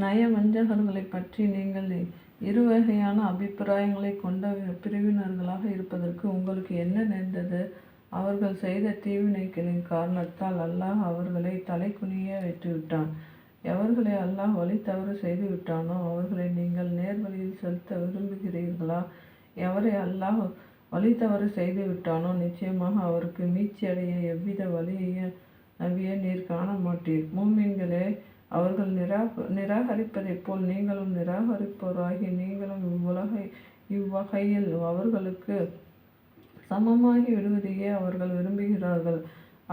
நயவஞ்சகர்களை பற்றி நீங்கள் இருவகையான அபிப்பிராயங்களைக் கொண்ட பிரிவினர்களாக இருப்பதற்கு உங்களுக்கு என்ன நேர்ந்தது? அவர்கள் செய்த தீவினைகளின் காரணத்தால் அல்லாஹ் அவர்களை தலை குனிய விட்டுவிட்டான் எவர்களை அல்லாஹ் வழி தவறு செய்து விட்டானோ அவர்களை நீங்கள் நேர்வழியில் செலுத்த விரும்புகிறீர்களா? எவரை அல்லாஹ் வழித்தவறு செய்து விட்டானோ நிச்சயமாக அவருக்கு மீட்சியடைய எவ்வித வழியையும் நபியே நீர் காண காணமாட்டீர். முஃமின்களே அவர்கள் நிராகரிப்பதைப் போல் நீங்களும் நிராகரிப்போராகி நீங்களும் இவ்வகையில் அவர்களுக்கு சமமாகி விடுவதையே அவர்கள் விரும்புகிறார்கள்.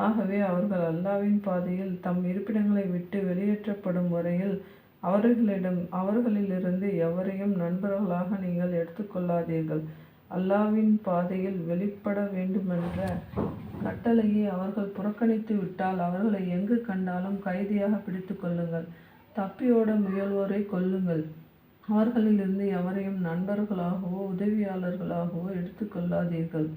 ஆகவே அவர்கள் அல்லாவின் பாதையில் தம் இருப்பிடங்களை விட்டு வெளியேற்றப்படும் வரையில் அவர்களிலிருந்து எவரையும் நண்பர்களாக நீங்கள் எடுத்துக்கொள்ளாதீர்கள் அல்லாவின் அல்லாஹ்வின் பாதையில் வெளிப்பட வேண்டுமென்ற கட்டளையை அவர்கள் புறக்கணித்து விட்டால் அவர்களை எங்கு கண்டாலும் கைதியாக பிடித்துக் கொள்ளுங்கள். தப்பியோட முயல்வோரை கொல்லுங்கள். அவர்களிலிருந்து எவரையும் நண்பர்களாகவோ உதவியாளர்களாகவோ எடுத்துக் கொள்ளாதீர்கள்.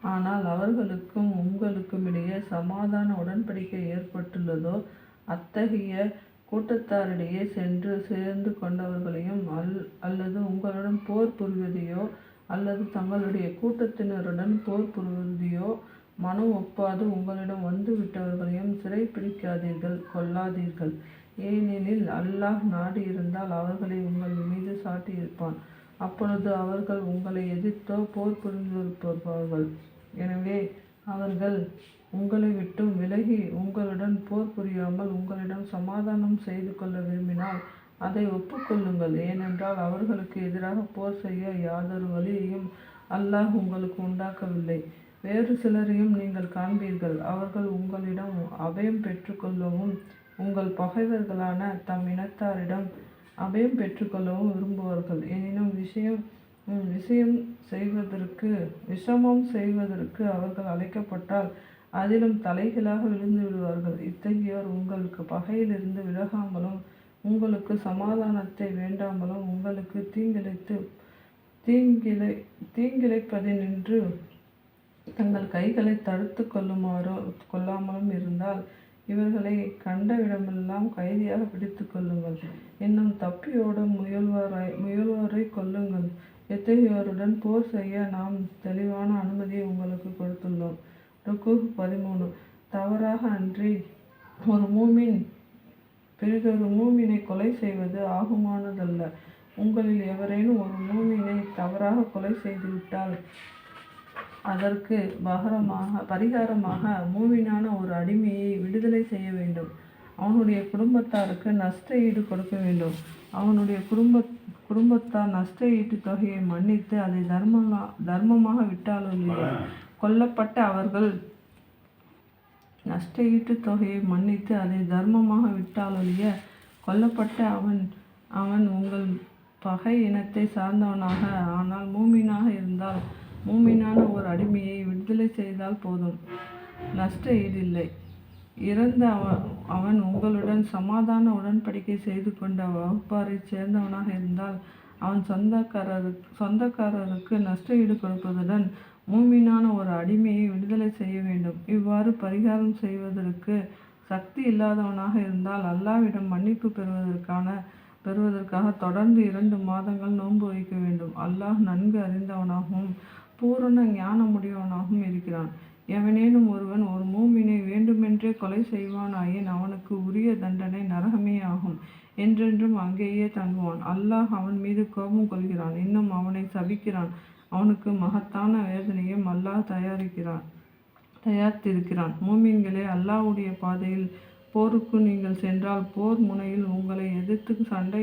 ஆனால் அவர்களுக்கும் உங்களுக்கும் இடையே சமாதான உடன்படிக்கை ஏற்பட்டுள்ளதோ அத்தகைய கூட்டத்தாரிடையே சென்று சேர்ந்து கொண்டவர்களையும் அல் அல்லது உங்களுடன் போர் புரிவதையோ அல்லது தங்களுடைய கூட்டத்தினருடன் போர் புரிந்தியோ மனம் ஒப்பாது உங்களிடம் வந்து விட்டவர்களையும் சிறைப்பிடிக்காதீர்கள் கொல்லாதீர்கள். ஏனெனில் அல்லாஹ் நாடியிருந்தால் அவர்களை உங்கள் மீது சாட்டியிருப்பான். அப்பொழுது அவர்கள் உங்களை எதிர்த்தோ போர் புரிந்திருப்பார்கள். எனவே அவர்கள் உங்களை விட்டும் விலகி உங்களுடன் போர் புரியாமல் உங்களிடம் சமாதானம் செய்து கொள்ள விரும்பினால் அதை ஒப்புக்கொள்ளுங்கள் ஏனென்றால் அவர்களுக்கு எதிராக போர் செய்ய யாதொரு வழியையும் அல்லாஹ் உங்களுக்கு உண்டாக்கவில்லை. வேறு சிலரையும் நீங்கள் காண்பீர்கள் அவர்கள் உங்களிடம் அபயம் பெற்றுக்கொள்ளவும் உங்கள் பகைவர்களான தம் இனத்தாரிடம் அபயம் பெற்றுக்கொள்ளவும் விரும்புவார்கள். எனினும் விஷயம் விஷயம் செய்வதற்கு விஷமம் செய்வதற்கு அவர்கள் அழைக்கப்பட்டால் அதிலும் தலைகளாக விழுந்து விடுவார்கள். இத்தகையோர் உங்களுக்கு பகையிலிருந்து விலகாமலும் உங்களுக்கு சமாதானத்தை வேண்டாமலும் உங்களுக்கு தீங்கிழைத்து தீங்கிழை தீங்கிழைப்பதினின்று தங்கள் கைகளைத் தடுத்துக் கொள்ளாமலும் இருந்தால் இவர்களைக் கண்டவிடமெல்லாம் கைதியாக பிடித்து கொள்ளுங்கள். இன்னும் தப்பியோட முயல்வோரைக் கொல்லுங்கள். எத்தகையோருடன் போர் செய்ய நாம் தெளிவான அனுமதியை உங்களுக்கு கொடுத்துள்ளோம். ருக்கு பதிமூணு தவறாக அன்றி ஒரு மூமின் பிறிதொரு முஃமினைக் கொலை செய்வது ஆகுமானதல்ல. உங்களில் எவரேனும் ஒரு முஃமினைத் தவறாகக் கொலை செய்துவிட்டால் அதற்குப் பரிகாரமாக முஃமினான ஓர் அடிமையை விடுதலை செய்ய வேண்டும். அவனுடைய குடும்பத்தாருக்கு நஷ்ட ஈடு கொடுக்க வேண்டும். அவனுடைய குடும்பத்தார் நஷ்ட ஈட்டுத் தொகையை மன்னித்து அதைத் தர்மமாக விட்டாலொழிய கொல்லப்பட்ட அவர்கள் நஷ்ட ஈட்டுத் தொகையை மன்னித்து அதை தர்மமாக விட்டாலொழிய கொல்லப்பட்ட அவன் அவன் உங்கள் பகை இனத்தை சார்ந்தவனாக ஆனால் மூமீனாக இருந்தால் மூமீனான ஒரு அடிமையை விடுதலை செய்தால் போதும். நஷ்ட ஈடு இல்லை. இறந்த அவன் அவன் உங்களுடன் சமாதான உடன்படிக்கை செய்து கொண்ட வகுப்பாரை சேர்ந்தவனாக இருந்தால் அவன் சொந்தக்காரருக்கு நஷ்ட ஈடு கொடுப்பதுடன் மூமினான ஒரு அடிமையை விடுதலை செய்ய வேண்டும். இவ்வாறு பரிகாரம் செய்வதற்கு சக்தி இல்லாதவனாக இருந்தால் அல்லாஹ்விடம் மன்னிப்பு பெறுவதற்கான பெறுவதற்காக தொடர்ந்து இரண்டு மாதங்கள் நோன்பு வைக்க வேண்டும். அல்லாஹ் நன்கு அறிந்தவனாகவும் பூரண ஞானமுடையவனாகவும் இருக்கிறான். எவனேனும் ஒருவன் ஒரு மூமினை வேண்டுமென்றே கொலை செய்வானாயின் அவனுக்கு உரிய தண்டனை நரகமே ஆகும் என்றென்றும் அங்கேயே தங்குவான். அல்லாஹ் அவன் மீது கோபம் கொள்கிறான் இன்னும் அவனை சபிக்கிறான். அவனுக்கு மகத்தான வேதனையும் அல்லாஹ் தயாரிக்கிறான் தயாரித்திருக்கிறான். மூமின்களே அல்லாஹ்வுடைய பாதையில் போருக்கு நீங்கள் சென்றால் போர் முனையில் உங்களை எதிர்த்து சண்டை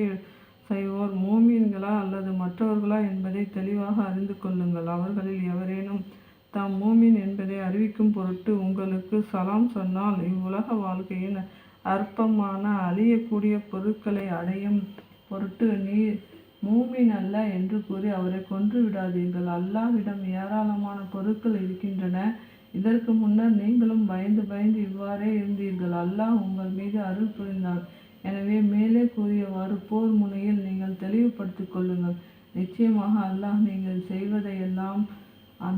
செய்வோர் முஃமின்களா அல்லது மற்றவர்களா என்பதை தெளிவாக அறிந்து கொள்ளுங்கள். அவர்களில் எவரேனும் தாம் மூமின் என்பதை அறிவிக்கும் பொருட்டு உங்களுக்கு சலாம் சொன்னால் இவ்வுலக வாழ்க்கையின் அற்பமான அழியக்கூடிய பொருட்களை அடையும் பொருட்டு நீர் மூமின் அல்ல என்று கூறி அவரை கொன்று விடாதீர்கள். அல்லாஹ்விடம் ஏராளமான பொருட்கள் இருக்கின்றன. இதற்கு முன்னர் நீங்களும் பயந்து பயந்து இவ்வாறே இருந்தீர்கள். அல்லாஹ் உங்கள் மீது அருள் புரிந்தார் எனவே மேலே கூறியவாறு போர் முனையில் நீங்கள் தெளிவுபடுத்திக் கொள்ளுங்கள். நிச்சயமாக அல்லாஹ் நீங்கள் செய்வதையெல்லாம்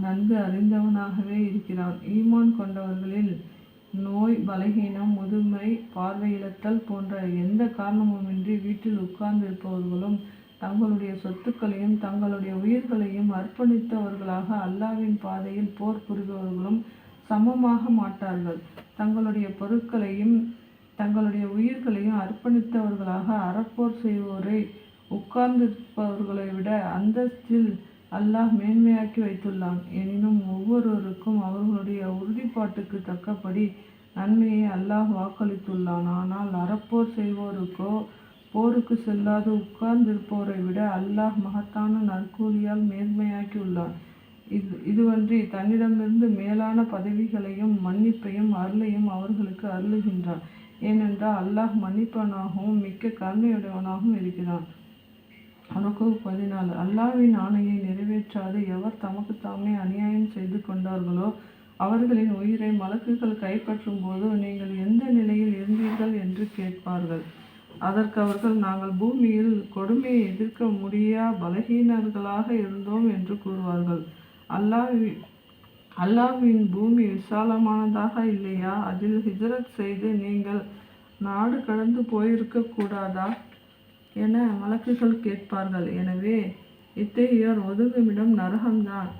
நன்கு அறிந்தவனாகவே இருக்கிறான். ஈமான் கொண்டவர்களில் நோய் பலகீனம் முதுமை பார்வையிழத்தல் போன்ற எந்த காரணமுமின்றி வீட்டில் உட்கார்ந்திருப்பவர்களும் தங்களுடைய சொத்துக்களையும் தங்களுடைய உயிர்களையும் அர்ப்பணித்தவர்களாக அல்லாவின் பாதையில் போர் புரிபவர்களும் சமமாக மாட்டார்கள். தங்களுடைய பொருட்களையும் தங்களுடைய உயிர்களையும் அர்ப்பணித்தவர்களாக அறப்போர் செய்வோரை உட்கார்ந்திருப்பவர்களை விட அந்தஸ்தில் அல்லாஹ் மேன்மையாக்கி வைத்துள்ளான். எனினும் ஒவ்வொருவருக்கும் அவர்களுடைய உறுதிப்பாட்டுக்கு தக்கபடி நன்மையை அல்லாஹ் வாக்களித்துள்ளான். ஆனால் அறப்போர் செய்வோருக்கோ போருக்கு செல்லாது உட்கார்ந்திருப்போரை விட அல்லாஹ் மகத்தான நற்கூலியால் மேன்மையாக்கியுள்ளான். இது இதுவன்றி தன்னிடமிருந்து மேலான பதவிகளையும் மன்னிப்பையும் அருளையும் அவர்களுக்கு அருளுகின்றான். ஏனென்றால் அல்லாஹ் மன்னிப்பவனாகவும் மிக்க கருணையுடையவனாகவும் இருக்கிறான். அணுக்கு பதினாலு அல்லாவின் ஆணையை நிறைவேற்றாது எவர் தமக்கு தாமே அநியாயம் செய்து கொண்டார்களோ அவர்களின் உயிரை மலக்குகள் கைப்பற்றும் போது நீங்கள் எந்த நிலையில் இருந்தீர்கள் என்று கேட்பார்கள். அதற்கு அவர்கள் நாங்கள் பூமியில் கொடுமையை எதிர்க்க முடியா பலகீனர்களாக இருந்தோம் என்று கூறுவார்கள். அல்லாஹ் அல்லாஹ்வின் பூமி விசாலமானதாக இல்லையா? அதில் ஹிஜரத் செய்து நீங்கள் நாடு கடந்து போயிருக்க கூடாதா? என வழக்குகள் கேட்பார்கள். எனவே இத்தகையோர் ஒதுங்குமிடம் நரகம்தான்.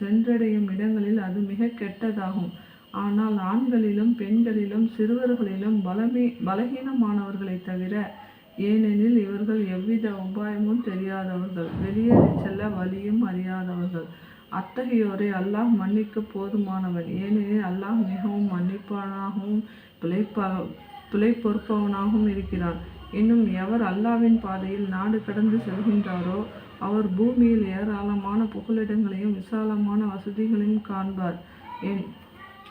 சென்றடையும் இடங்களில் அது மிக கெட்டதாகும். ஆனால் ஆண்களிலும் பெண்களிலும் சிறுவர்களிலும் பலமே பலகீனமானவர்களை தவிர ஏனெனில் இவர்கள் எவ்வித உபாயமும் தெரியாதவர்கள். வெளியேறி செல்ல வழியும் அறியாதவர்கள். அத்தகையோரை அல்லாஹ் மன்னிக்க போதுமானவன். ஏனெனில் அல்லாஹ் மிகவும் மன்னிப்பானாகவும் பிழைப்ப பிழை பொறுப்பவனாகவும் இருக்கிறான். இன்னும் எவர் அல்லாவின் பாதையில் நாடு கடந்து செல்கின்றாரோ அவர் பூமியில் ஏராளமான புகலிடங்களையும் விசாலமான வசதிகளையும் காண்பார். என்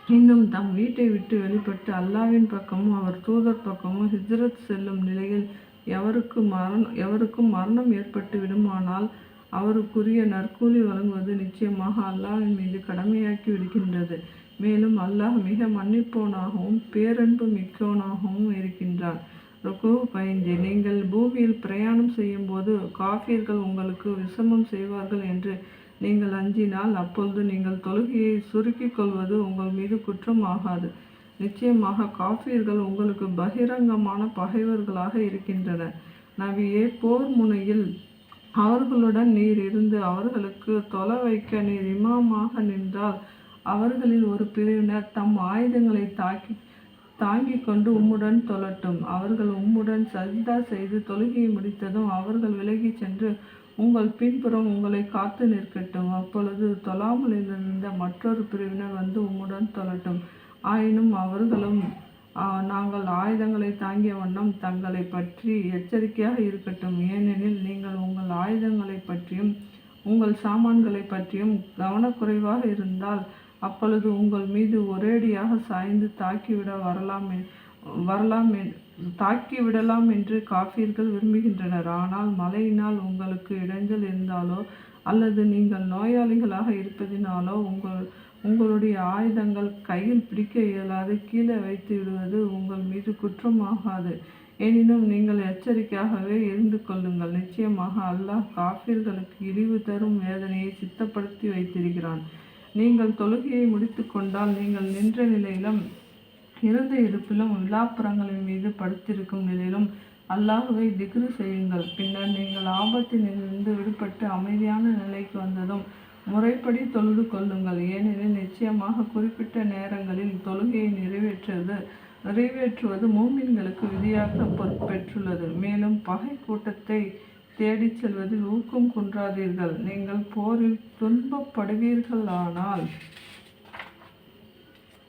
இன்னும் தம் வீட்டை விட்டு வெளிப்பட்டு அல்லாவின் பக்கமும் அவர் தூதர் பக்கமும் ஹிஜ்ரத் செல்லும் நிலையில் எவருக்கு மரணம் எவருக்கும் மரணம் ஏற்பட்டு விடுமானால் அவருக்குரிய நற்கூலி வழங்குவது நிச்சயமாக அல்லாஹின் மீது கடமையாக்கி விடுகின்றது. மேலும் அல்லாஹ் மிக மன்னிப்போனாகவும் பேரன்பு மிக்கவனாகவும் இருக்கின்றான். ருக்கு பயந்து நீங்கள் பூமியில் பிரயாணம் செய்யும்போது காஃபியர்கள் உங்களுக்கு விஷமம் செய்வார்கள் என்று நீங்கள் அஞ்சினால் அப்பொழுது நீங்கள் தொழுகையை சுருக்கிக் கொள்வது உங்கள் மீது குற்றம் ஆகாது நிச்சயமாக காஃபியர்கள் உங்களுக்கு பகிரங்கமான பகைவர்களாக இருக்கின்றனர் நபியே போர் முனையில் அவர்களுடன் நீர் இருந்து அவர்களுக்கு தொலை வைக்க நீர் இமாமாக நின்றால் அவர்களில் ஒரு பிரிவினர் தம் ஆயுதங்களை தாக்கி தாங்கிக் கொண்டு உம்முடன் தொழட்டும். அவர்கள் உம்முடன் சஜிதா செய்து தொழுகையை முடித்ததும் அவர்கள் விலகிச் சென்று உங்கள் பின்புறம் உங்களை காத்து நிற்கட்டும். அப்பொழுது தொழாமல் இருந்த மற்றொரு பிரிவினர் வந்து உம்முடன் தொழட்டும். ஆயினும் அவர்களும் நாங்கள் ஆயுதங்களை தாங்கிய வண்ணம் தங்களை பற்றி எச்சரிக்கையாக இருக்கட்டும். ஏனெனில் நீங்கள் உங்கள் ஆயுதங்களை பற்றியும் உங்கள் சாமான்களை பற்றியும் கவனக்குறைவாக இருந்தால் அப்பொழுது உங்கள் மீது ஒரேடியாக சாய்ந்து தாக்கிவிட வரலாம் வரலாமே வரலாம் தாக்கி தாக்கிவிடலாம் என்று காஃபியர்கள் விரும்புகின்றனர். ஆனால் மழையினால் உங்களுக்கு இடைஞ்சல் இருந்தாலோ அல்லது நீங்கள் நோயாளிகளாக இருப்பதினாலோ உங்கள் உங்களுடைய ஆயுதங்கள் கையில் பிடிக்க இயலாது கீழே வைத்து விடுவது உங்கள் மீது குற்றமாகாது. எனினும் நீங்கள் எச்சரிக்கையாகவே இருந்து கொள்ளுங்கள். நிச்சயமாக அல்லாஹ் காஃபிர்களுக்கு இழிவு தரும் வேதனையை சித்தப்படுத்தி வைத்திருக்கிறான். நீங்கள் தொழுகையை முடித்து கொண்டால் நீங்கள் நின்ற நிலையிலும் இறந்த இருப்பிலும் விழாப்புறங்களின் மீது படுத்திருக்கும் நிலையிலும் அல்லாஹுவை திக்ரு செய்யுங்கள். பின்னர் நீங்கள் ஆபத்தினிலிருந்து விடுபட்டு அமைதியான நிலைக்கு வந்ததும் முறைப்படி தொழுது கொள்ளுங்கள். ஏனெனில் நிச்சயமாக குறிப்பிட்ட நேரங்களில் தொழுகையை நிறைவேற்றுவது நிறைவேற்றுவது மூமின்களுக்கு விதியாக பெற்றுள்ளது மேலும் பகை கூட்டத்தை தேடிச் செல்வதில் ஊக்கம் குன்றாதீர்கள். நீங்கள் போரில் துன்பப்படுவீர்களானால்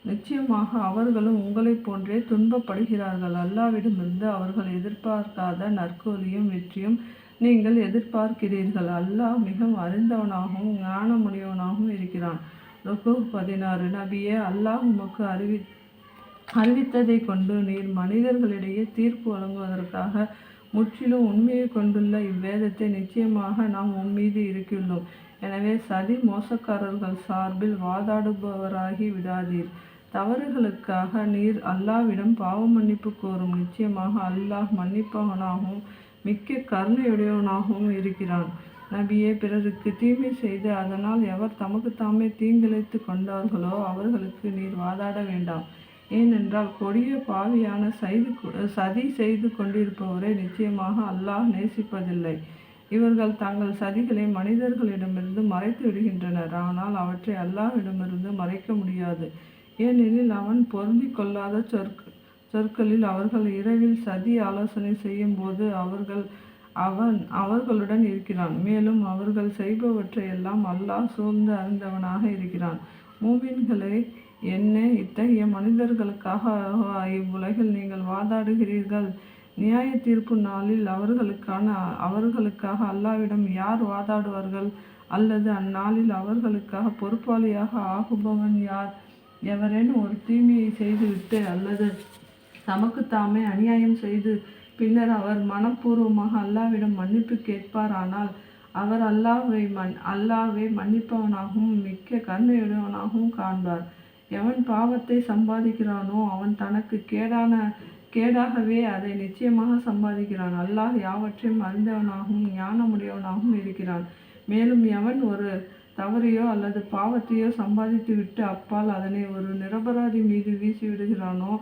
நிச்சயமாக அவர்களும் உங்களைப் போன்றே துன்பப்படுகிறார்கள். அல்லாவிடமிருந்து அவர்கள் எதிர்பார்க்காத நற்கூலியும் வெற்றியும் நீங்கள் எதிர்பார்க்கிறீர்கள். அல்லாஹ் மிகவும் அறிந்தவனாகவும் ஞானமுடையவனாகவும் இருக்கிறான். ருக்கு பதினாறு நபியே அல்லாஹ் உமக்கு அறிவி அறிவித்ததை கொண்டு நீர் மனிதர்களிடையே தீர்ப்பு வழங்குவதற்காக முற்றிலும் உண்மையை கொண்டுள்ள இவ்வேதத்தை நிச்சயமாக நாம் உன் மீது இருக்கின்றோம் எனவே சதி மோசக்காரர்கள் சார்பில் வாதாடுபவராகி விடாதீர். தவறுகளுக்காக நீர் அல்லாவிடம் பாவ மன்னிப்பு கோரும். நிச்சயமாக அல்லாஹ் மன்னிப்பவனாகவும் மிக்க கருணையுடையவனாகவும் இருக்கிறான். நபியே பிறருக்கு தீமை செய்து அதனால் எவர் தமக்கு தாமே தீங்கிழைத்து கொண்டார்களோ அவர்களுக்கு நீர் வாதாட வேண்டாம். ஏனென்றால் கொடிய பாவியான செய்து சதி செய்து கொண்டிருப்பவரை நிச்சயமாக அல்லாஹ் நேசிப்பதில்லை. இவர்கள் தங்கள் சதிகளை மனிதர்களிடமிருந்து மறைத்து விடுகின்றனர். ஆனால் அவற்றை அல்லாஹ்விடமிருந்து மறைக்க முடியாது. ஏனெனில் அவன் பொருந்தி கொள்ளாத சொற்க சொற்களில் அவர்கள் இரவில் சதி ஆலோசனை செய்யும் போது அவர்கள் அவன் அவர்களுடன் இருக்கிறான். மேலும் அவர்கள் செய்பவற்றை எல்லாம் அல்லாஹ் சூழ்ந்து அறிந்தவனாக இருக்கிறான். மூவின்களை என்ன இத்தகைய மனிதர்களுக்காக இவ்வுலகில் நீங்கள் வாதாடுகிறீர்கள். நியாய தீர்ப்பு நாளில் அவர்களுக்கான அவர்களுக்காக அல்லாவிடம் யார் வாதாடுவார்கள்? அல்லது அந்நாளில் அவர்களுக்காக பொறுப்பாளியாக ஆகுபவன் யார்? எவரேனும் ஒரு தீமையை செய்துவிட்டு அல்லது தமக்கு தாமே அநியாயம் செய்து பின்னர் அவர் மனப்பூர்வமாக அல்லாவிடம் மன்னிப்பு கேட்பாரானால் அவர் அல்லாவை மன் அல்லாவை மன்னிப்பவனாகவும் மிக்க கருணையுடையவனாகவும் காண்பார். எவன் பாவத்தை சம்பாதிக்கிறானோ அவன் தனக்கு கேடான கேடாகவே அதை நிச்சயமாக சம்பாதிக்கிறான். அல்லாஹ் யாவற்றையும் அறிந்தவனாகவும் ஞானமுடையவனாகவும் இருக்கிறான். மேலும் எவன் ஒரு தவறையோ அல்லது பாவத்தையோ சம்பாதித்து விட்டு அப்பால் அதனை ஒரு நிரபராதி மீது வீசி விடுகிறானோ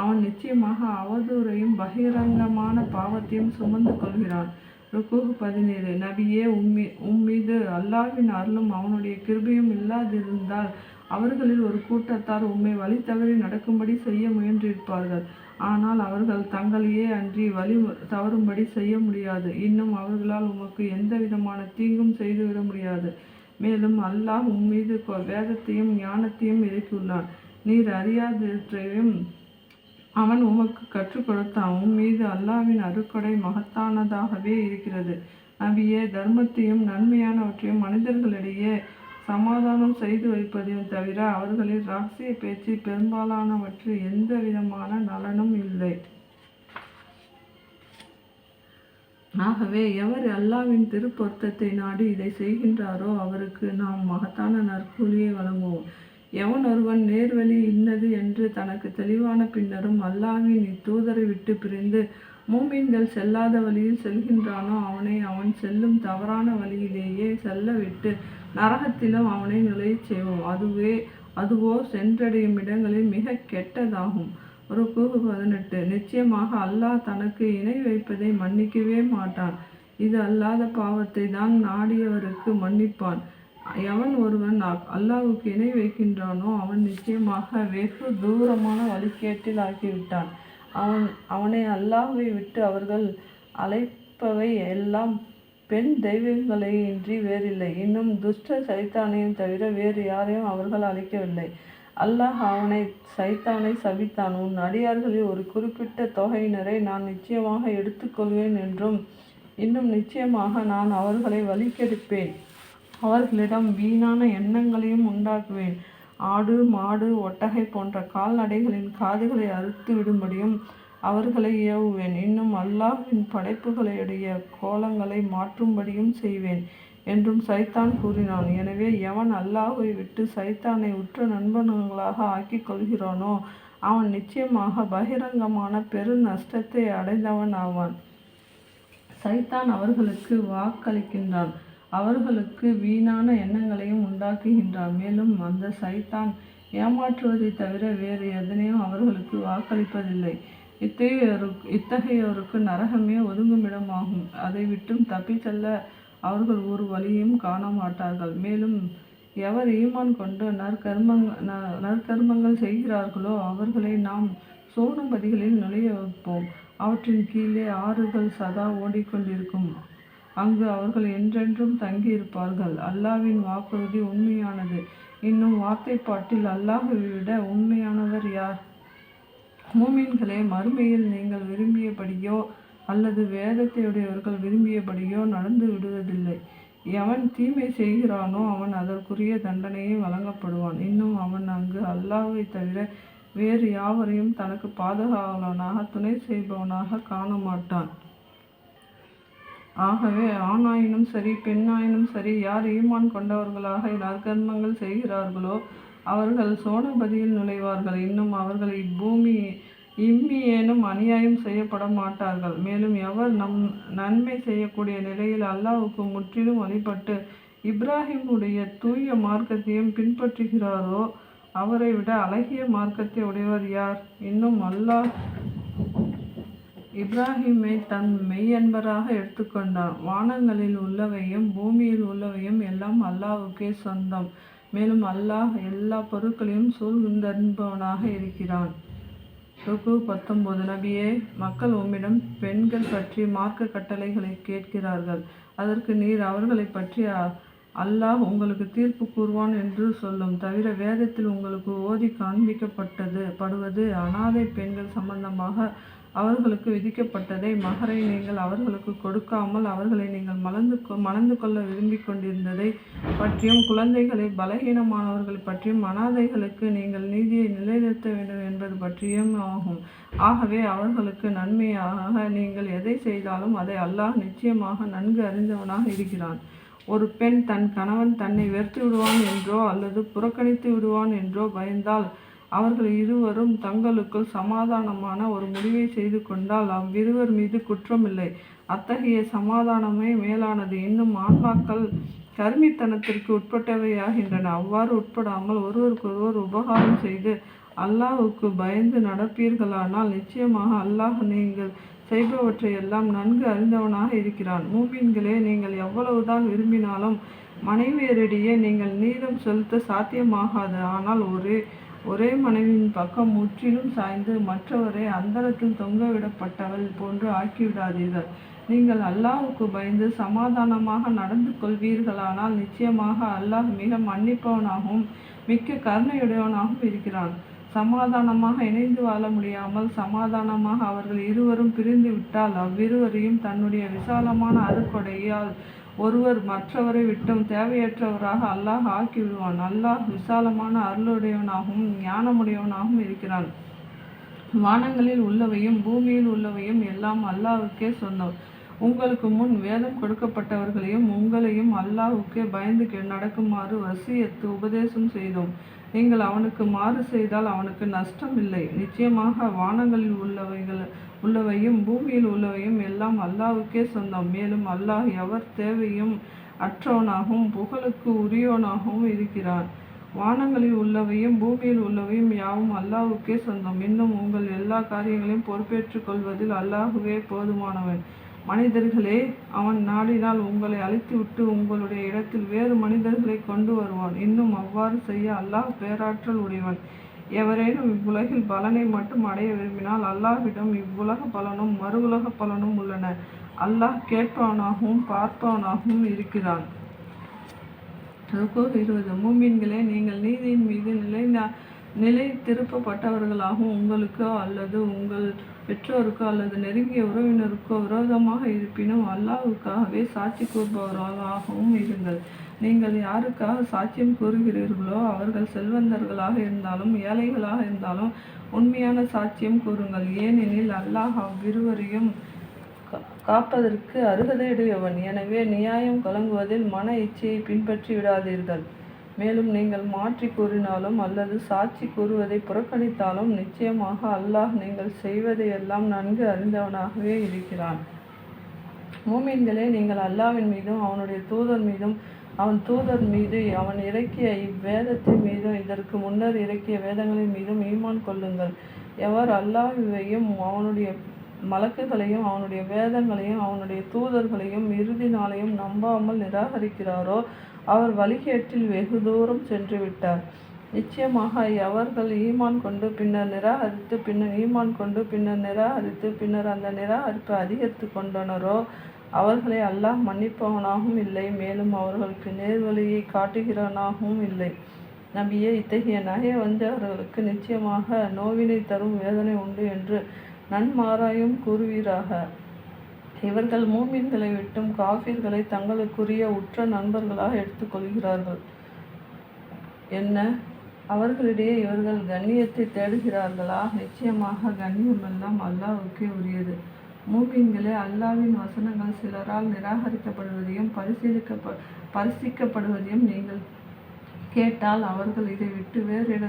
அவன் நிச்சயமாக அவதூறையும் பகிரங்கமான பாவத்தையும் சுமந்து கொள்கிறான். ருக்குகு பதினேழு. நபியே உம்மி உம்மீது அல்லாவின் அருளும் அவனுடைய கிருபையும் இல்லாதிருந்தால் அவர்களில் ஒரு கூட்டத்தார் உம்மை வழி தவறி நடக்கும்படி செய்ய முயன்றிருப்பார்கள். ஆனால் அவர்கள் தங்களையே அன்றி வழி தவறும்படி செய்ய முடியாது. இன்னும் அவர்களால் உமக்கு எந்த விதமான தீங்கும் செய்துவிட முடியாது. மேலும் அல்லாஹ் உம்மீது வேதத்தையும் ஞானத்தையும் இறக்கியுள்ளான். நீர் அறியாதற்றையும் அவன் உமக்கு கற்றுக் கொடுத்தான். உன் மீது அல்லாவின் அருக்கொடை மகத்தானதாகவே இருக்கிறது. நபியே தர்மத்தையும் நன்மையானவற்றையும் மனிதர்களிடையே சமாதானம் செய்து வைப்பதையும் தவிர அவர்களின் ரகசிய பேச்சு பெரும்பாலானவற்றில் எந்த விதமான நலனும் இல்லை. ஆகவே எவர் அல்லாவின் திருப்பொருத்தத்தை நாடி இதை செய்கின்றாரோ அவருக்கு நாம் மகத்தான நற்கூலியை வழங்குவோம். எவன் ஒருவன் நேர்வழி இன்னது என்று தனக்கு தெளிவான பின்னரும் அல்லாவின் இத்தூதரை விட்டு பிரிந்து மூமீன்கள் செல்லாத வழியில் செல்கின்றானோ அவனை அவன் செல்லும் தவறான வழியிலேயே செல்ல விட்டு நரகத்திலும் அவனை நுழையச் செய்வோம். அதுவே அதுவோ சென்றடையும் இடங்களில் மிக கெட்டதாகும். ஒரு கூகு பதினெட்டு நிச்சயமாக அல்லாஹ் தனக்கு இணை வைப்பதை மன்னிக்கவே மாட்டான். இது அல்லாத பாவத்தை தான் நாடியவருக்கு மன்னிப்பான். எவன் ஒருவன் அல்லாவுக்கு இணை வைக்கின்றானோ அவன் நிச்சயமாக வெகு தூரமான வழிகேட்டில் ஆக்கிவிட்டான். அவன் அவனை அல்லாஹை விட்டு அவர்கள் அழைப்பவை எல்லாம் பெண் தெய்வங்களை இன்றி வேறில்லை. இன்னும் துஷ்ட சைத்தானையும் தவிர வேறு யாரையும் அவர்கள் அழைக்கவில்லை. அல்லாஹ் அவனை சைத்தானை சபித்தான். உன் அடியார்களில் ஒரு குறிப்பிட்ட தொகையினரை நான் நிச்சயமாக எடுத்துக்கொள்வேன் என்றும் இன்னும் நிச்சயமாக நான் அவர்களை வழிக்கெடுப்பேன் அவர்களிடம் வீணான எண்ணங்களையும் உண்டாக்குவேன். ஆடு மாடு ஒட்டகை போன்ற கால்நடைகளின் காதுகளை அறுத்து விடும்படியும் அவர்களை ஏவுவேன். இன்னும் அல்லாஹின் படைப்புகளுடைய கோலங்களை மாற்றும்படியும் செய்வேன். என்றும் சைத்தான் கூறினான். எனவே எவன் அல்லாஹை விட்டு சைத்தானை உற்ற நண்பன்களாக ஆக்கிக் கொள்கிறானோ அவன் நிச்சயமாக பகிரங்கமான பெரு நஷ்டத்தை அடைந்தவன் ஆவான். சைத்தான் அவர்களுக்கு வாக்களிக்கின்றான். அவர்களுக்கு வீணான எண்ணங்களையும் உண்டாக்குகின்றான். மேலும் அந்த சைத்தான் ஏமாற்றுவதை தவிர வேறு எதனையும் அவர்களுக்கு வாக்களிப்பதில்லை. இத்தகையோருக்கு இத்தகையோருக்கு நரகமே ஒதுங்குமிடமாகும். அதை விட்டும் தப்பி செல்ல அவர்கள் ஒரு வழியும் காண மாட்டார்கள் மேலும் எவர் ஈமான் கொண்டு நற்கர்மங் நற்கர்மங்கள் செய்கிறார்களோ அவர்களை நாம் சோனம்பதிகளில் நுழைய வைப்போம். அவற்றின் கீழே ஆறுகள் சதா ஓடிக்கொண்டிருக்கும். அங்கு அவர்கள் என்றென்றும் தங்கியிருப்பார்கள். அல்லாவின் வாக்குறுதி உண்மையானது. இன்னும் வார்த்தைப்பாட்டில் அல்லாஹை விட உண்மையானவர் யார்? மூமின்களே மறுமையில் நீங்கள் விரும்பியபடியோ அல்லது வேதத்தையுடையவர்கள் விரும்பியபடியோ நடந்து விடுவதில்லை. எவன் தீமை செய்கிறானோ அவன் அதற்குரிய தண்டனையை வழங்கப்படுவான். இன்னும் அவன் அங்கு அல்லாவை தவிர வேறு யாவரையும் தனக்கு பாதுகாவலனாக துணை செய்பவனாக காண மாட்டான் ஆகவே ஆணாயினும் சரி பெண்ணாயினும் சரி யார் ஈமான் கொண்டவர்களாக நற்கர்மங்கள் செய்கிறார்களோ அவர்கள் சோனபதியில் நுழைவார்கள். இன்னும் அவர்கள் இப்பூமி இம்மி ஏனும் அநியாயம் செய்யப்பட மாட்டார்கள் மேலும் எவர் நம் நன்மை செய்யக்கூடிய நிலையில் அல்லாவுக்கு முற்றிலும் வழிபட்டு இப்ராஹிமுடைய தூய மார்க்கத்தையும் பின்பற்றுகிறாரோ அவரை விட அழகிய மார்க்கத்தை உடையவர் யார்? இன்னும் அல்லாஹ் இப்ராஹிமை தன் மெய்யன்பராக எடுத்துக்கொண்டான். வானங்களில் உள்ளவையும் பூமியில் உள்ளவையும் எல்லாம் அல்லாவுக்கே சொந்தம். மேலும் அல்லாஹ் எல்லா பொருட்களையும் சூழ்ந்தன்பவனாக இருக்கிறான். ருக்கு பத்தொன்பது நபியே மக்கள் உம்மிடம் பெண்கள் பற்றி மார்க்க கட்டளைகளை கேட்கிறார்கள். அதற்கு நீர் அவர்களை பற்றி அல்லாஹ் உங்களுக்கு தீர்ப்பு கூறுவான் என்று சொல்லும். தவிர வேதத்தில் உங்களுக்கு ஓதி காண்பிக்கப்பட்டது படுவது அனாதை பெண்கள் சம்பந்தமாக அவர்களுக்கு விதிக்கப்பட்டதை மகரை நீங்கள் அவர்களுக்கு கொடுக்காமல் அவர்களை நீங்கள் மலர்ந்து கொ- மணந்து கொள்ள விரும்பிக் கொண்டிருந்ததை பற்றியும் குழந்தைகளை பலகீனமானவர்கள் பற்றியும் அனாதைகளுக்கு நீங்கள் நீதியை நிலைநிறுத்த வேண்டும் என்பது பற்றியும் ஆகும். ஆகவே அவர்களுக்கு நன்மையாக நீங்கள் எதை செய்தாலும் அதை அல்லாஹ் நிச்சயமாக நன்கு அறிந்தவனாக இருக்கிறான். ஒரு பெண் தன் கணவன் தன்னை வெறுத்து விடுவான் என்றோ அல்லது புறக்கணித்து விடுவான் என்றோ பயந்தால் அவர்கள் இருவரும் தங்களுக்குள் சமாதானமான ஒரு முடிவை செய்து கொண்டால் அவ்விருவர் மீது குற்றமில்லை. அத்தகைய சமாதானமே மேலானது. இன்னும் ஆன்மாக்கள் கருமித்தனத்திற்கு உட்பட்டவையாகின்றன. அவ்வாறு உட்படாமல் ஒருவருக்கொருவர் உபகாரம் செய்து அல்லாஹுக்கு பயந்து நடப்பீர்களானால் நிச்சயமாக அல்லாஹ் நீங்கள் செய்பவற்றை எல்லாம் நன்கு அறிந்தவனாக இருக்கிறான். மூமின்களே நீங்கள் எவ்வளவுதான் விரும்பினாலும் மனைவியரிடையே நீங்கள் நீரம் செலுத்த சாத்தியமாகாது. ஆனால் ஒரே ஒரே மனைவியின் பக்கம் முற்றிலும் சாய்ந்து மற்றவரை அந்தரத்தில் தொங்கவிடப்பட்டவள் போன்று ஆக்கிவிடாதீர்கள். நீங்கள் அல்லாஹுக்கு பயந்து சமாதானமாக நடந்து கொள்வீர்களானால் நிச்சயமாக அல்லாஹ் மிக மன்னிப்பவனாகவும் மிக்க கருணையுடையவனாகவும் இருக்கிறான். சமாதானமாக இணைந்து வாழ முடியாமல் சமாதானமாக அவர்கள் இருவரும் பிரிந்து விட்டால் அவ்விருவரையும் தன்னுடைய விசாலமான அறுக்கொடையால் ஒருவர் மற்றவரை விட்டும் தேவையற்றவராக அல்லாஹ் ஆக்கி விடுவான் அல்லாஹ் விசாலமான அருளுடையவனாகவும் ஞானமுடையவனாகவும் இருக்கிறான். வானங்களில் உள்ளவையும் பூமியில் உள்ளவையும் எல்லாம் அல்லாஹ்வுக்கே சொந்தம். உங்களுக்கு முன் வேதம் கொடுக்கப்பட்டவர்களையும் உங்களையும் அல்லாஹ்வுக்கே பயந்து நடக்குமாறு வசியத்து உபதேசம் செய்தோம். நீங்கள் அவனுக்கு மாறு செய்தால் அவனுக்கு நஷ்டம் இல்லை நிச்சயமாக வானங்களில் உள்ளவைகள் உள்ளவையும் பூமியில் உள்ளவையும் எல்லாம் அல்லாவுக்கே சொந்தம். மேலும் அல்லாஹ் எவர் தேவையும் அற்றவனாகவும் புகழுக்கு உரியவனாகவும் இருக்கிறான் வானங்களில் உள்ளவையும் பூமியில் உள்ளவையும் யாவும் அல்லாஹ்வுக்கே சொந்தம். இன்னும் உங்கள் எல்லா காரியங்களையும் பொறுப்பேற்றுக் கொள்வதில் அல்லாஹுவே போதுமானவன். மனிதர்களே அவன் நாடினால் உங்களை அழித்துவிட்டு உங்களுடைய இடத்தில் வேறு மனிதர்களை கொண்டு வருவான். இன்னும் அவ்வாறு செய்ய அல்லாஹ் பேராற்றல் உடையவன். எவரேனும் இவ்வுலகில் பலனை மட்டும் அடைய விரும்பினால் அல்லாஹ்விடம் இவ்வுலக பலனும் மறு உலக பலனும் உள்ளன. அல்லாஹ் கேட்பவனாகவும் பார்ப்பவனாகவும் இருக்கிறான். இருபது மூமின்களே நீங்கள் நீதியின் மீது நிலை நிலை திருப்பப்பட்டவர்களாகவும் உங்களுக்கோ அல்லது உங்கள் பெற்றோருக்கோ அல்லது நெருங்கிய உறவினருக்கோ விரோதமாக இருப்பினும் அல்லாஹ்வுக்காகவே சாட்சி கூறுபவர்களாகவும் இருங்கள். நீங்கள் யாருக்காக சாட்சியம் கூறுகிறீர்களோ அவர்கள் செல்வந்தர்களாக இருந்தாலும் ஏழைகளாக இருந்தாலும் உண்மையான சாட்சியம் கூறுங்கள். ஏனெனில் அல்லாஹ் அவ்விருவரையும் கா- காப்பதற்கு அருகதையுடையவன். எனவே நியாயம் கலங்குவதில் மன இச்சையை பின்பற்றி விடாதீர்கள். மேலும் நீங்கள் மாற்றி கூறினாலும் அல்லது சாட்சி கூறுவதை புறக்கணித்தாலும் நிச்சயமாக அல்லாஹ் நீங்கள் செய்வதையெல்லாம் நன்கு அறிந்தவனாகவே இருக்கிறான். மூமின்களே நீங்கள் அல்லாவின் மீதும் அவனுடைய தூதர் மீதும் அவன் தூதர் மீது அவன் இறக்கிய இவ்வேதத்தின் மீதும் இதற்கு முன்னர் இறக்கிய வேதங்களின் மீதும் ஈமான் கொள்ளுங்கள். எவர் அல்லாஹுவையும் அவனுடைய மலக்குகளையும் அவனுடைய வேதங்களையும் அவனுடைய தூதர்களையும் இறுதி நாளையும் நம்பாமல் நிராகரிக்கிறாரோ அவர் வழிகேட்டில் வெகு தூரம் சென்று விட்டார். நிச்சயமாக அவர்கள் ஈமான் கொண்டு பின்னர் நிராகரித்து பின்னர் ஈமான் கொண்டு பின்னர் நிராகரித்து பின்னர் அந்த நிராகரிப்பை அதிகரித்து கொண்டனரோ அவர்களை அல்லாஹ் மன்னிப்பவனாகவும் இல்லை மேலும் அவர்களுக்கு நேர்வழியை காட்டுகிறவனாகவும் இல்லை. நபியே இத்தகைய நகை வந்தவர்களுக்கு நிச்சயமாக நோவினை தரும் வேதனை உண்டு என்று நன்மாராயும் கூறுவீராக. இவர்கள் மூமின்களை விட்டும் காஃபிர்களை தங்களுக்குரிய உற்ற நண்பர்களாக எடுத்துக்கொள்கிறார்கள் என்ன? அவர்களிடையே இவர்கள் கண்ணியத்தை தேடுகிறார்களா? நிச்சயமாக கண்ணியமெல்லாம் அல்லாவுக்கே உரியது. மூமின்களே அல்லாஹ்வின் வசனங்கள் சிலரால் நிராகரிக்கப்படுவதையும் பரிசீலிக்கப்ப பரிசிக்கப்படுவதையும் நீங்கள் கேட்டால் அவர்கள் இதை விட்டு வேறு இட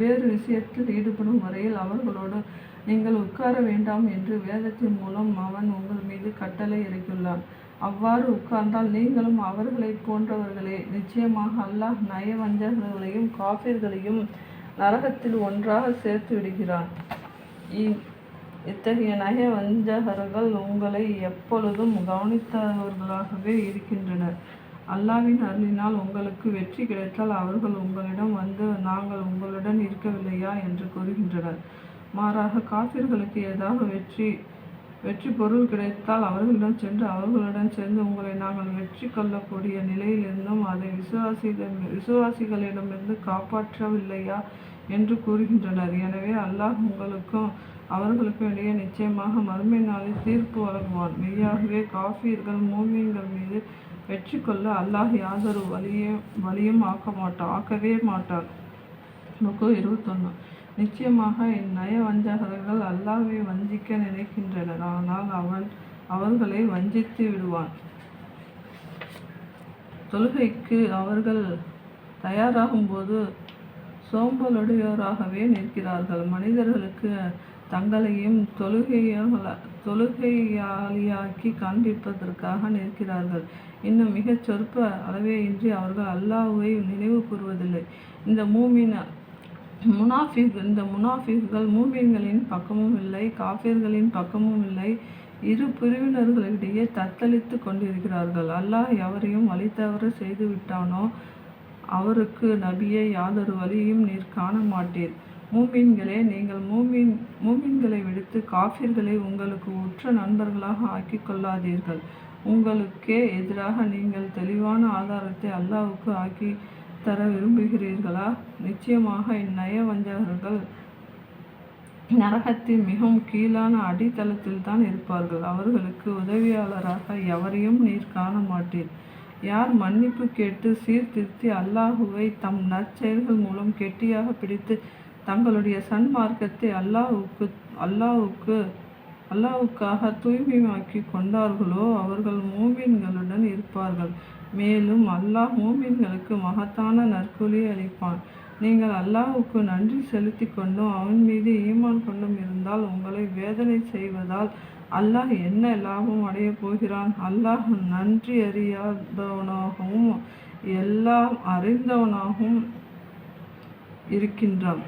வேறு விஷயத்தில் ஈடுபடும் வரையில் அவர்களோடு நீங்கள் உட்கார வேண்டாம் என்று வேதத்தின் மூலம் அவன் உங்கள் மீது கட்டளை இறக்கியுள்ளான். அவ்வாறு உட்கார்ந்தால் நீங்களும் அவர்களைப் போன்றவர்களே. நிச்சயமாக அல்லாஹ் நயவஞ்சகர்களையும் காஃபிர்களையும் நரகத்தில் ஒன்றாக சேர்த்து விடுகிறான். இத்தகைய நய வஞ்சகர்கள் உங்களை எப்பொழுதும் கவனித்தவர்களாகவே இருக்கின்றனர். அல்லாவின் அருளினால் உங்களுக்கு வெற்றி கிடைத்தால் அவர்கள் உங்களிடம் வந்து நாங்கள் உங்களுடன் இருக்கவில்லையா? என்று கூறுகின்றனர். மாறாக காபிர்களுக்கு ஏதாவது வெற்றி வெற்றி பொருள் கிடைத்தால் அவர்களிடம் சென்று அவர்களுடன் சேர்ந்து உங்களை நாங்கள் வெற்றி கொள்ளக்கூடிய நிலையிலிருந்தும் அதை விசுவாசிகள் விசுவாசிகளிடமிருந்து காப்பாற்றவில்லையா? என்று கூறுகின்றனர். எனவே அல்லாஹ் உங்களுக்கும் அவர்களுக்கு இடையே நிச்சயமாக மறுமை நாளில் தீர்ப்பு வழங்குவான். மெய்யாகவே காஃபியர்கள் மூமியங்கள் மீது வெற்றி கொள்ள அல்லாஹ் யாதொரு வழியும் வழியும் ஆக்க மாட்டான் ஆக்கவே மாட்டான் இருபத்தொன்று நிச்சயமாக இந்நய வஞ்சகர்கள் அல்லாவை வஞ்சிக்க நினைக்கின்றனர். ஆனால் அவன் அவர்களை வஞ்சித்து விடுவான். தொழுகைக்கு அவர்கள் தயாராகும்போது சோம்பலுடையோராகவே நிற்கிறார்கள். மனிதர்களுக்கு தங்களையும் தொழுகையாள தொழுகையாளியாக்கி காண்பிப்பதற்காக நிற்கிறார்கள். இன்னும் மிகச் சொற்ப அளவே இன்றி அவர்கள் அல்லாஹுவை நினைவு கூறுவதில்லை. இந்த மூமின் முனாஃபிக் இந்த முனாஃபிகள் மூமின்களின் பக்கமும் இல்லை காஃபியர்களின் பக்கமும் இல்லை. இரு பிரிவினர்களிடையே தத்தளித்து கொண்டிருக்கிறார்கள். அல்லாஹ் எவரையும் வழி தவற செய்து விட்டானோ அவருக்கு நபியை யாதொரு வழியும் நீர் காண மாட்டீர் மூமீன்களே நீங்கள் மூமீன் மூமீன்களை விடுத்து காஃபிர்களை உங்களுக்கு உற்ற நண்பர்களாக ஆக்கிக் கொள்ளாதீர்கள். உங்களுக்கே எதிராக நீங்கள் தெளிவான ஆதாரத்தை அல்லாவுக்கு ஆக்கி தர விரும்புகிறீர்களா? நிச்சயமாக இந்நய வஞ்சகர்கள் நரகத்தின் மிகவும் கீழான அடித்தளத்தில் தான் இருப்பார்கள். அவர்களுக்கு உதவியாளராக எவரையும் நீர் காண மாட்டீர். யார் மன்னிப்பு கேட்டு சீர்திருத்தி அல்லாஹுவை தம் நற்செயல்கள் மூலம் கெட்டியாக பிடித்து தங்களுடைய சன்மார்க்கத்தை அல்லாஹுக்கு அல்லாஹுக்கு அல்லாவுக்காக தூய்மையாக்கி கொண்டார்களோ அவர்கள் மூமின்களுடன் இருப்பார்கள். மேலும் அல்லாஹ் மூமின்களுக்கு மகத்தான நற்கூலி அளிப்பான். நீங்கள் அல்லாஹுக்கு நன்றி செலுத்தி கொண்டும் அவன் மீது ஈமான் கொண்டும் இருந்தால் உங்களை வேதனை செய்வதால் அல்லாஹ் என்ன லாபம் அடையப் போகிறான்? அல்லாஹ் நன்றி அறியாதவனாகவும் எல்லாம் அறிந்தவனாகவும் இருக்கின்றான்.